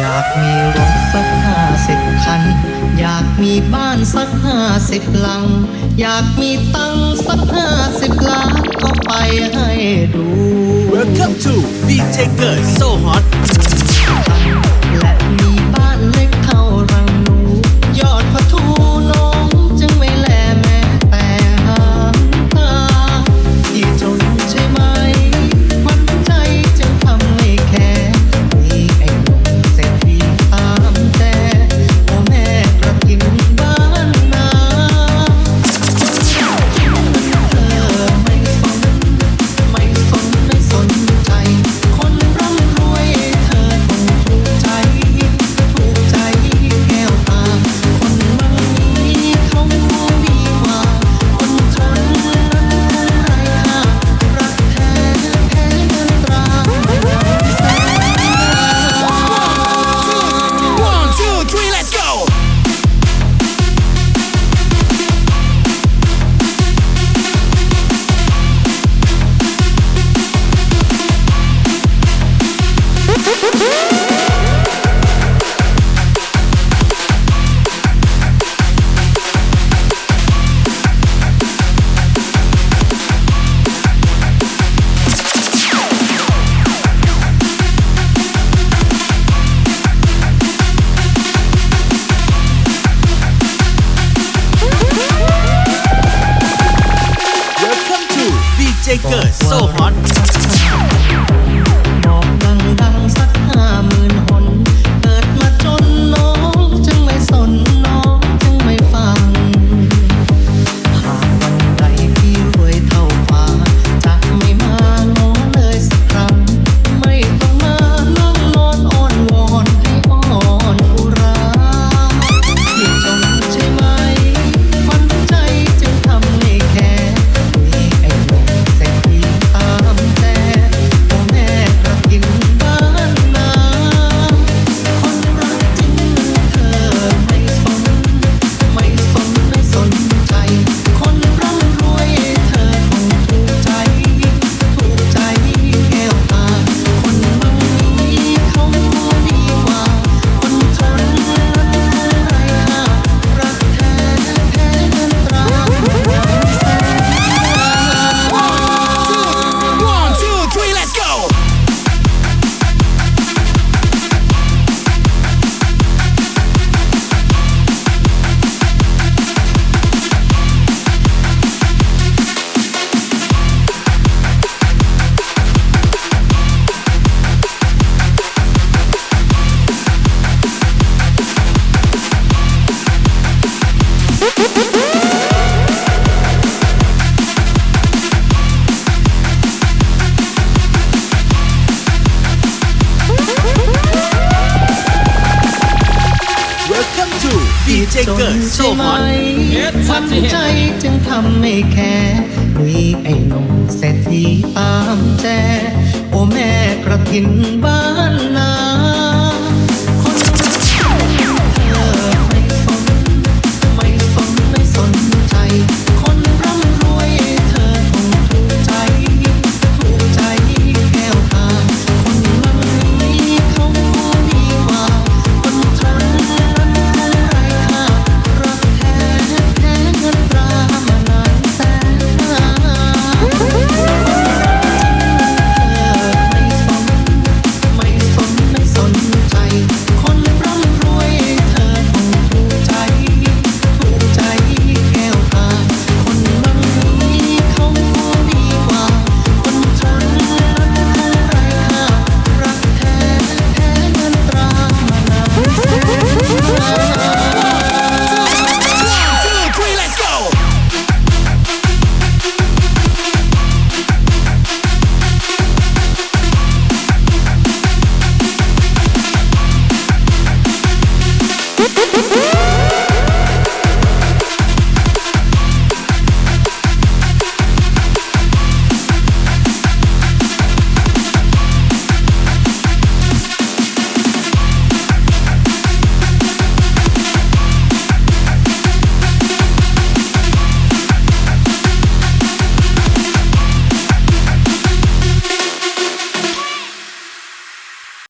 อยากมีรถสักห้าสิบคัน อยากมีบ้านสักห้าสิบหลัง อยากมีตังสักห้าสิบล้านก็ไปให้ดู Welcome to DJ Girl So Hot Woo! เจเกิดโซฮอนทำใจจึงทำไม่แค่มีไอ้นมเศรษฐีตามแจโอแม่กระถินบ้า